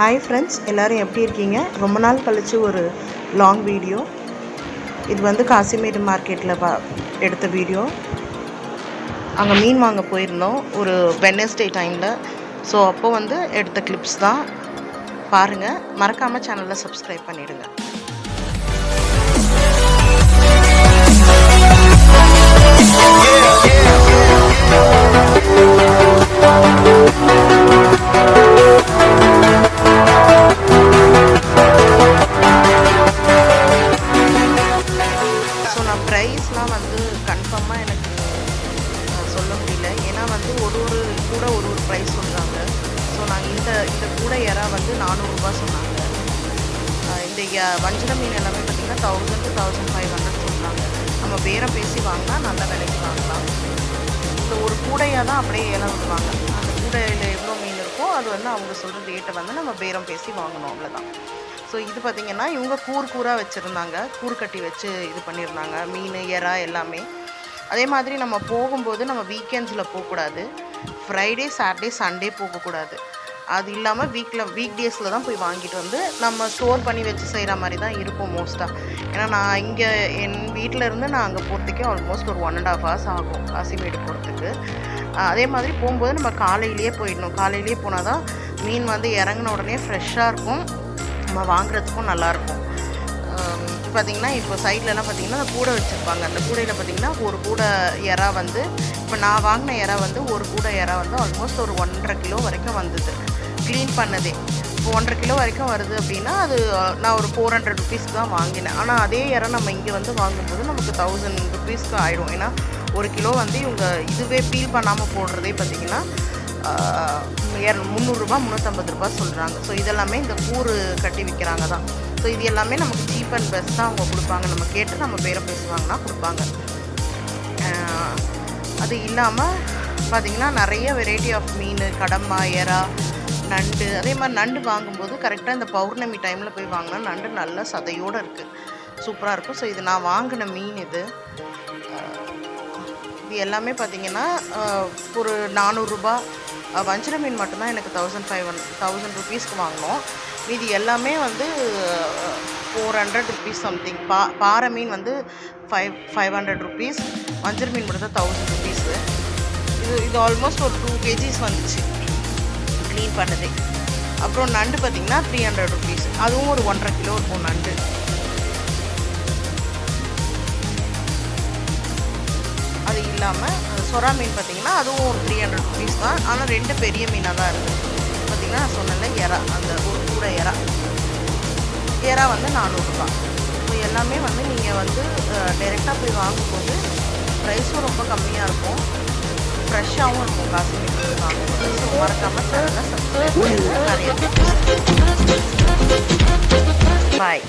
Hi friends எல்லோரும் எப்படி இருக்கீங்க? ரொம்ப நாள் கழித்து ஒரு லாங் வீடியோ இது வந்து காசிமேடு மார்க்கெட்டில் பா எடுத்த வீடியோ அங்கே மீன் வாங்க போயிருந்தோம். ஒரு வெனஸ்டே டைமில் ஸோ அப்போ வந்து எடுத்த கிளிப்ஸ் தான். பாருங்கள் மறக்காமல் சேனலில் சப்ஸ்கிரைப் பண்ணிவிடுங்க கன்ஃபார்மாக எனக்கு சொல்ல முடியல. ஏன்னா வந்து ஒரு ஒரு கூட ஒரு ஒரு ப்ரைஸ் சொல்கிறாங்க ஸோ நாங்கள் இந்த இந்த கூட இறா வந்து நானூறுரூபா சொன்னாங்க. இந்த வஞ்சிர வஞ்சர மீன் எல்லாமே பார்த்திங்கன்னா thousand to thousand five hundred சொல்கிறாங்க நம்ம பேரம் பேசி வாங்கினா நல்ல விலைக்கு வாங்கலாம். இந்த ஒரு கூடையாக தான் அப்படியே ஏலம் விடுவாங்க அந்த கூடையில் எவ்வளோ மீன் இருக்கோ அது வந்து அவங்க சொல்கிற ரேட்டை வந்து நம்ம பேரம் பேசி வாங்கணும் அவ்வளோதான் ஸோ இது பார்த்திங்கன்னா இவங்க கூர் கூராக வச்சுருந்தாங்க. கூர் கட்டி வச்சு இது பண்ணியிருந்தாங்க மீன் எறா எல்லாமே. அதே மாதிரி நம்ம போகும்போது நம்ம வீக்கெண்ட்ஸில் போகக்கூடாது. ஃப்ரைடே சாட்டர்டே சண்டே போகக்கூடாது. அது இல்லாமல் வீக்கில் வீக் டேஸில் தான் போய் வாங்கிட்டு வந்து நம்ம ஸ்டோர் பண்ணி வச்சு செய்கிற மாதிரி தான் இருக்கும் மோஸ்ட்டாக ஏன்னா நான் இங்கே என் வீட்டில் இருந்து நான் அங்கே போகிறதுக்கே ஆல்மோஸ்ட் ஒரு ஒன் அண்ட் ஆஃப் ஹவர்ஸ் ஆகும் காசிமேடு போகிறதுக்கு அதே மாதிரி போகும்போது நம்ம காலையிலேயே போயிடணும். காலையிலேயே போனால் தான் மீன் வந்து இறங்கின உடனே ஃப்ரெஷ்ஷாக இருக்கும். நம்ம வாங்குறதுக்கும் நல்லாயிருக்கும். இப்போ இப்போ சைட்லலாம் பார்த்தீங்கன்னா அந்த கூடை வச்சுருப்பாங்க. அந்த கூடையில் பார்த்தீங்கன்னா ஒரு கூடை இறா வந்து இப்போ நான் வாங்கின இறா வந்து ஒரு கூடை இறா வந்து ஆல்மோஸ்ட் ஒரு ஒன்றரை கிலோ வரைக்கும் வந்தது. க்ளீன் பண்ணதே. இப்போ ஒன்றரை கிலோ வரைக்கும் வருது அப்படின்னா அது நான் ஒரு ஃபோர் ஹண்ட்ரட் ருபீஸ்க்கு தான் வாங்கினேன். ஆனால் அதே இறம் நம்ம இங்கே வந்து வாங்கும்போது நமக்கு தௌசண்ட் ருபீஸ்க்கு ஆயிடும் ஏன்னா ஒரு கிலோ வந்து இவங்க இதுவே பீல் பண்ணாமல் போடுறதே பார்த்தீங்கன்னா முந்நூறுரூபா முந்நூற்றம்பது ரூபா சொல்கிறாங்க ஸோ இதெல்லாமே இந்த கூறு கட்டி விற்கிறாங்க தான். ஸோ இது எல்லாமே நமக்கு சீப் அண்ட் பெஸ்ட்டாக அவங்க கொடுப்பாங்க. நம்ம கேட்டு நம்ம பேரை பேசுவாங்கன்னா கொடுப்பாங்க. அது இல்லாமல் பார்த்திங்கன்னா நிறைய வெரைட்டி ஆஃப் மீன் கடம்பா எறா நண்டு அதே மாதிரி நண்டு வாங்கும்போது கரெக்டாக இந்த பௌர்ணமி டைமில் போய் வாங்கினா நண்டு நல்ல சதையோடு இருக்குது சூப்பராக இருக்கும். ஸோ இது நான் வாங்கின மீன் இது. இது எல்லாமே பார்த்திங்கன்னா ஒரு நானூறுரூபா வஞ்சர மீன் மட்டும்தான் எனக்கு தௌசண்ட் ஃபைவ் ஹண்ட் தௌசண்ட் ருபீஸ்க்கு வாங்கினோம் மீதி எல்லாமே வந்து ஃபோர் ஹண்ட்ரட் ருபீஸ் சம்திங் பா பாறை மீன் வந்து ஃபைவ் ஃபைவ் ஹண்ட்ரட் ருபீஸ் வஞ்சர மீன் மட்டும் தான் தௌசண்ட் ருபீஸு இது இது ஆல்மோஸ்ட் ஒரு டூ கேஜிஸ் வந்துச்சு. க்ளீன் பண்ணதே. அப்புறம் நண்டு பார்த்தீங்கன்னா த்ரீ ஹண்ட்ரட் ருபீஸ் அதுவும் ஒரு ஒன்றரை கிலோ இருக்கும் நண்டு. இல்லாமல் சொரா மீன் பார்த்திங்கன்னா அதுவும் ஒரு த்ரீ ஹண்ட்ரட் ருபீஸ் தான். ஆனால் ரெண்டு பெரிய மீனாக தான் இருக்குது பார்த்திங்கன்னா நான் சொன்னல எறா அந்த ஒரு கூடை எறா. எறா வந்து நானூறுரூபா ஸோ எல்லாமே வந்து நீங்கள் வந்து டைரெக்டாக போய் வாங்கும்போது ப்ரைஸும் ரொம்ப கம்மியாக இருக்கும். ஃப்ரெஷ்ஷாகவும் இருக்கும். காசு மீன் வாங்கும்போது ஸோ மறக்காமல் சேனலை நிறைய பாய்